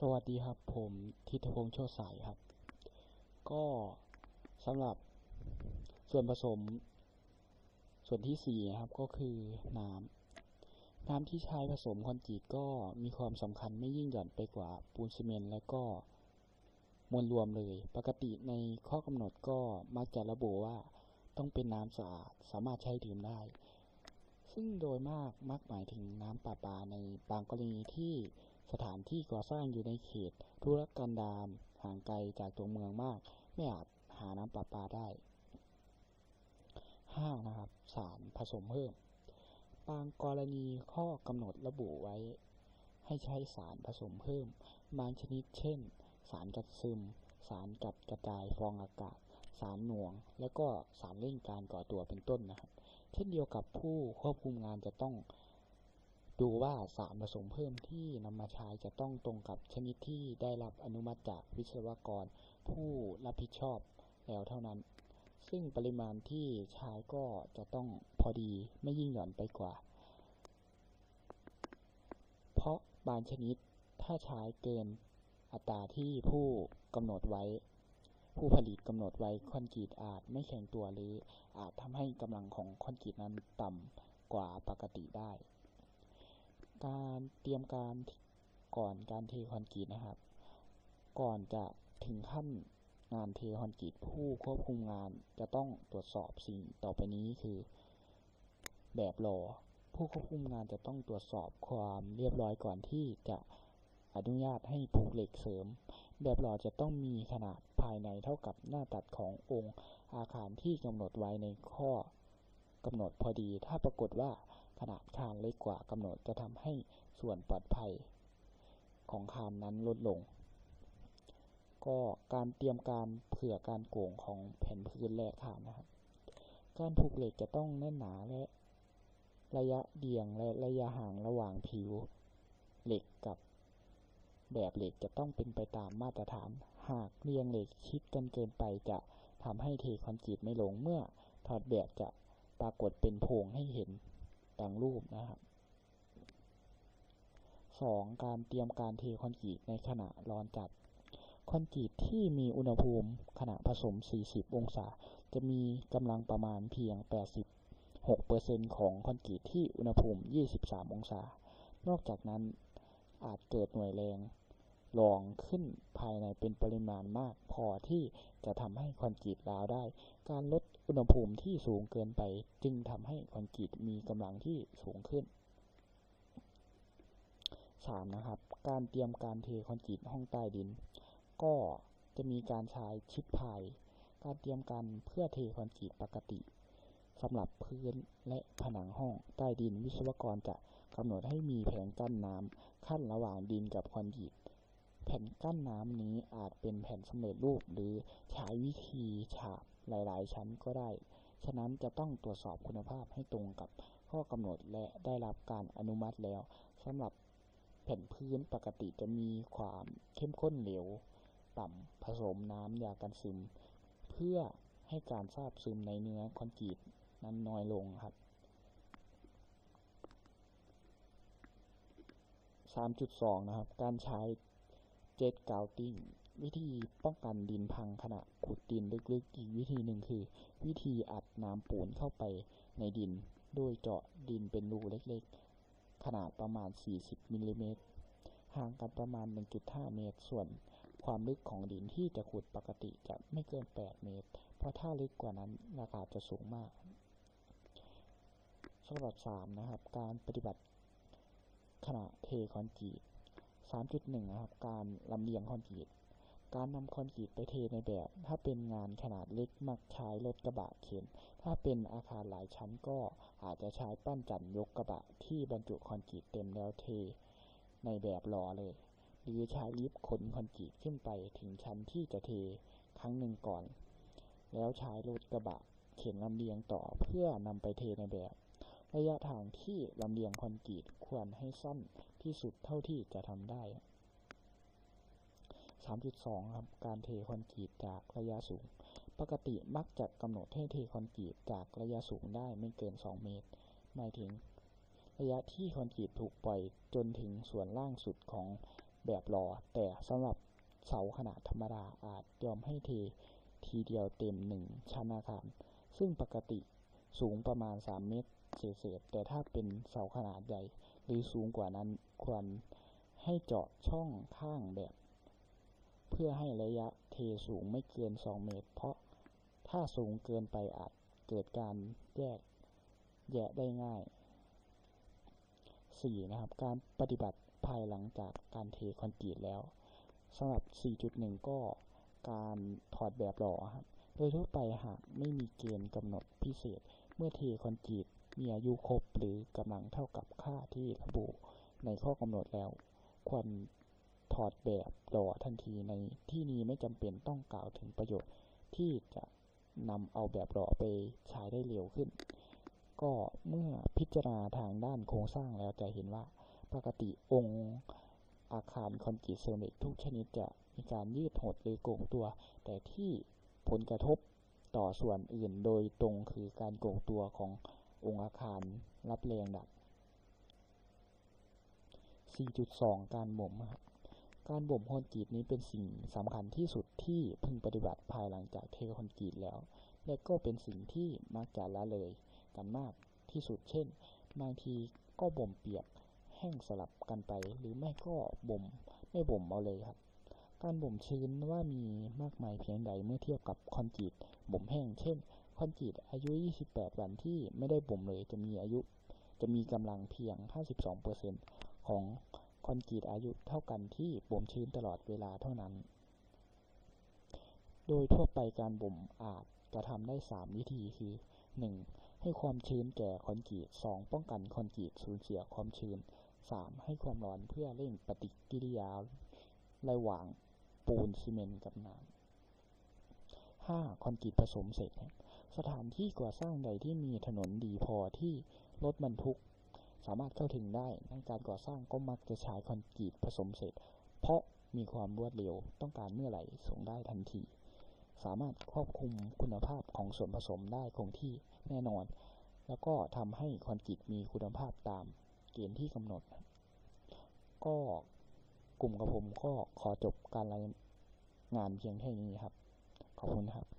สวัสดีครับ ผมทิตพงษ์โชติสายครับ ก็สำหรับส่วนผสม ส่วนที่สี่ครับก็คือน้ำน้ำที่ใช้ผสมคอนกรีตก็มีความสำคัญไม่ยิ่งหย่อนไปกว่าปูนซีเมนต์และก็มวลรวมเลย ปกติในข้อกำหนดก็มักจะระบุว่าต้องเป็นน้ำสะอาดสามารถใช้ดื่มได้ ซึ่งโดยมากมักหมายถึงน้ำประปาในบางกรณีที่ สถานที่ก่อสร้างอยู่ในเขตธุรกันดารห่างไกลจากตัวเมืองมาก ไม่อาจหาน้ำประปาได้ 5. นะครับสารผสมเพิ่มบางกรณีข้อกำหนดระบุไว้ ให้ใช้สารผสมเพิ่ม บางชนิดเช่น สารกัดซึม สารกัดกระจายฟองอากาศ สารหน่วง และก็สารเร่งการก่อตัวเป็นต้นนะครับ เช่นเดียวกับผู้ควบคุมงานจะต้อง ดูว่าสารผสมเพิ่มที่นำมาใช้จะต้องตรงกับชนิดที่ได้รับอนุมัติจากวิศวกร ผู้รับผิดชอบแล้วเท่านั้น ซึ่งปริมาณที่ใช้ก็จะต้องพอดีไม่ยิ่งหย่อนไปกว่า เพราะบางชนิดถ้าใช้เกินอัตราที่ผู้กำหนดไว้ ผู้ผลิตกำหนดไว้คอนกรีตอาจไม่แข็งตัวหรืออาจทำให้กำลังของคอนกรีตนั้นต่ำกว่าปกติได้ การเตรียมการก่อนการเทคอนกรีตนะครับ ก่อนจะถึงขั้นงานเทคอนกรีตผู้ควบคุมงานจะต้องตรวจสอบสิ่งต่อไปนี้คือ แบบรอผู้ควบคุมงานจะต้องตรวจสอบความเรียบร้อยก่อนที่จะอนุญาตให้ผูกเหล็กเสริม แบบหล่อจะต้องมีขนาดภายในเท่ากับหน้าตัดขององค์อาคารที่กำหนดไว้ในข้อกำหนดพอดี ถ้าปรากฏว่า ขนาดคานเล็กกว่ากำหนดจะทำให้ส่วนปลอดภัยของคานนั้นลดลง ก็การเตรียมการเผื่อการโก่งของแผ่นพื้นและคานนะครับ การผูกเหล็กจะต้องแน่นหนาและระยะเบี่ยงและระยะห่างระหว่างผิว เหล็กกับแบบเหล็กจะต้องเป็นไปตามมาตรฐาน หากเรียงเหล็กชิดกันเกินไปจะทำให้เทคอนกรีตไม่ลงเมื่อถอดแบบจะปรากฏเป็นโพรงให้เห็น แต่งรูปนะครับ 2. การเตรียมการเทคอนกรีตในขณะร้อนจัด คอนกรีตที่มีอุณหภูมิขณะผสม 40 องศา จะมีกำลังประมาณเพียง 86%ของคอนกรีตที่อุณหภูมิ 23 องศา นอกจากนั้นอาจเกิดหน่วยแรง รองขึ้นภายในเป็นปริมาณมาก พอที่จะทำให้คอนกรีตร้าวได้ การลดอุณหภูมิที่สูงเกินไป จึงทำให้คอนกรีตมีกำลังที่สูงขึ้น 3. นะครับ การเตรียมการเทคอนกรีตห้องใต้ดิน ก็จะมีการใช้ชิดพาย การเตรียมการเพื่อเทคอนกรีตปกติสำหรับพื้นและผนังห้องใต้ดินวิศวกรจะกำหนดให้มีแผงกั้นน้ำขั้นระหว่างดินกับคอนกรีต แผ่นกั้นน้ำนี้อาจเป็นแผ่นสำเร็จรูปหรือใช้วิธีฉาบหลาย ๆ ชั้นก็ได้ ฉะนั้นจะต้องตรวจสอบคุณภาพให้ตรงกับข้อกำหนดและได้รับการอนุมัติแล้วสำหรับแผ่นพื้นปกติจะมีความเข้มข้นเหลวต่ำผสมน้ำยากันซึม เพื่อให้การซาบซึมในเนื้อคอนกรีตนั้นน้อยลงครับ 3.2 นะครับ การใช้ เจ็ตกาวติ้งวิธีป้องกันดินพังขณะขุดดินลึกๆ อีกวิธีหนึ่งคือ วิธีอัดน้ำปูนเข้าไปในดิน โดยเจาะดินเป็นรูเล็กๆ ขนาดประมาณ 40 มิลลิเมตร ห่างกันประมาณ 1.5 เมตร ส่วนความลึกของดินที่จะขุดปกติจะไม่เกิน 8 เมตร เพราะถ้าลึกกว่านั้นราคาจะสูงมากสำหรับ3นะครับ การปฏิบัติขณะเทคอนกรีต 3.1นะครับ การลำเลียงคอนกรีต การนำคอนกรีตไปเทในแบบ ถ้าเป็นงานขนาดเล็กมักใช้รถกระบะเข็น ถ้าเป็นอาคารหลายชั้นก็อาจจะใช้ปั้นจันยกกระบะที่บรรจุคอนกรีตเต็มแล้วเทในแบบรอเลย หรือใช้ลิฟต์ขนคอนกรีตขึ้นไปถึงชั้นที่จะเทครั้งหนึ่งก่อน แล้วใช้รถกระบะเข็นลำเลียงต่อเพื่อนำไปเทในแบบ ระยะทางที่ลำเลียงคอนกรีตควรให้สั้น ที่สุดเท่าที่จะทำได้ 3.2 ครับ การเทคอนกรีตจากระยะสูง ปกติมักจะกำหนดให้เทคอนกรีตจากระยะสูงได้ไม่เกิน 2 เมตร หมายถึง ระยะที่คอนกรีตถูกปล่อยจนถึงส่วนล่างสุดของแบบหล่อ แต่สำหรับเสาขนาดธรรมดาอาจยอมให้เททีเดียวเต็มหนึ่งชั้นอาคาร ซึ่งปกติสูงประมาณ 3 เมตรเศษแต่ถ้าเป็นเสาขนาดใหญ่ หรือสูงกว่านั้นควรให้เจาะช่องข้างแบบ เพื่อให้ระยะเทสูงไม่เกิน 2 เมตร เพราะถ้าสูงเกินไปอาจเกิดการแยกแยะได้ง่าย 4. นะครับ การปฏิบัติภายหลังจากการเทคอนกรีตแล้วสำหรับ 4.1 ก็การถอดแบบหล่อครับโดยทั่วไปหากไม่มีเกณฑ์กำหนดพิเศษ เมื่อเทคอนกรีตมีอายุครบ หรือกำลังเท่ากับค่าที่ระบุในข้อกำหนดแล้ว ควรถอดแบบหล่อทันทีในที่นี้ไม่จำเป็นต้องกล่าวถึงประโยชน์ที่จะนำเอาแบบหล่อไปใช้ได้เร็วขึ้น ก็เมื่อพิจารณาทางด้านโครงสร้างแล้วจะเห็นว่าปกติองค์อาคารคอนกรีตเซรามิกทุกชนิดจะมีการยืดหดหรือโก่งตัว แต่ที่ผลกระทบต่อส่วนอื่นโดยตรงคือการโก่งตัวของ องค์อาคารรับแรงดัน4.2 การบ่มการบ่มคอนกรีตนี้เป็นสิ่งสำคัญที่สุดที่พึงปฏิบัติภายหลังจากเทคอนกรีตแล้ว และก็เป็นสิ่งที่มักจะละเลยกันมากที่สุดเช่น บางทีก็บ่มเปียกแห้งสลับกันไป หรือไม่ก็บ่มไม่บ่มเอาเลยครับ การบ่มชื้นว่ามีมากมายเพียงใดเมื่อเทียบกับคอนกรีตบ่มแห้ง เช่น คอนกรีตอายุ 28 วันที่ไม่ได้บ่มเลยจะมีอายุ จะมีกำลังเพียง 52%ของคอนกรีตอายุเท่ากันที่บ่มชื้นตลอดเวลาเท่านั้น โดยทั่วไปการบ่มอาจกระทำได้ 3 วิธีคือ 1. ให้ความชื้นแก่คอนกรีต 2. ป้องกันคอนกรีตสูญเสียความชื้น 3. ให้ความร้อนเพื่อเร่งปฏิกิริยาระหว่างปูนซีเมนต์กับน้ำ 5. คอนกรีตผสมเสร็จ สถานที่ก่อสร้างใดที่มีถนนดีพอที่รถบรรทุก สามารถเข้าถึงได้ในการก่อสร้างก็มักจะใช้คอนกรีตผสมเสร็จ เพราะมีความรวดเร็วต้องการเมื่อไหร่ส่งได้ทันที สามารถควบคุมคุณภาพของส่วนผสมได้คงที่แน่นอน แล้วก็ทำให้คอนกรีตมีคุณภาพตามเกณฑ์ที่กำหนด ก็กลุ่มกับผมก็ขอจบการรายงานเพียงแค่นี้ครับ ขอบคุณครับ